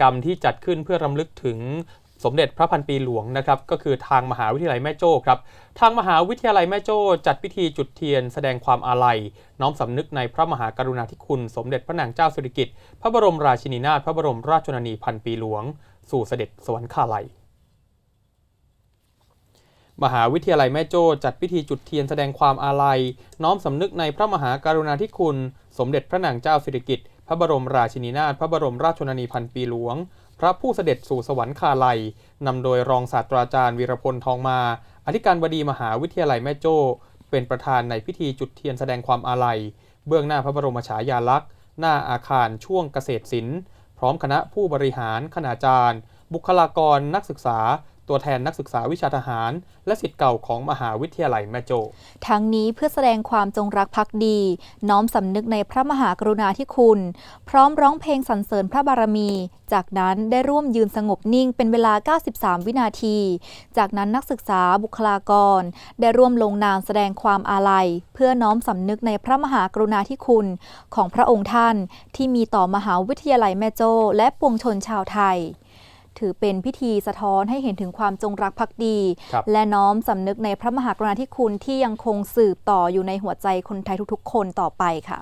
กรรมที่จัดขึ้นเพื่อรำลึกถึงสมเด็จพระพันปีหลวงนะครับก็คือทางมหาวิทยาลัยแม่โจ้ครับทางมหาวิทยาลัยแม่โจ้ จัดพิธีจุดเทียน แสดงความอาลัย น้อมสำนึกในพระมหากรุณาธิคุณ สมเด็จพระนางเจ้าสุริกิติ์พระบรมราชินีนาถพระบรมราชชนนีพันปีหลวง สู่เสด็จสวรรคาลัย มหาวิทยาลัยแม่โจ้จัดพิธีจุดเทียนแสดงความอาลัย น้อมสำนึกในพระมหากรุณาธิคุณ สมเด็จพระนางเจ้าสิริกิติ์พระบรมราชินีนาถพระบรมราชชนนีพันปีหลวง พระผู้เสด็จสู่สวรรคาลัยนำโดยรองศาสตราจารย์วีรพลทองมา อธิการบดีมหาวิทยาลัยแม่โจ้เป็นประธานในพิธีจุดเทียนแสดงความอาลัย เบื้องหน้าพระบรมฉายาลักษณ์ หน้าอาคารช่วงเกษตรศิลป์พร้อมคณะผู้บริหารคณาจารย์ บุคลากรนักศึกษา ตัวแทนนักศึกษาวิชาทหาร และสิทธิ์เก่าของมหาวิทยาลัยแม่โจ้ทั้งนี้เพื่อแสดงความจงรักภักดี น้อมสำนึกในพระมหากรุณาธิคุณ พร้อมร้องเพลงสรรเสริญพระบารมี จากนั้นได้ร่วมยืนสงบนิ่งเป็นเวลา 93 วินาที จากนั้นนักศึกษาบุคลากร ได้ร่วมลงนามแสดงความอาลัย เพื่อน้อมสำนึกในพระมหากรุณาธิคุณของพระองค์ท่านที่มีต่อมหาวิทยาลัยแม่โจ้และปวงชนชาวไทย ถือเป็นพิธีสะท้อนให้เห็นถึงความจงรักภักดีครับและน้อมสำนึกในพระมหากรุณาธิคุณที่ยังคงสืบต่ออยู่ในหัวใจคนไทยทุกๆ คนต่อไปค่ะ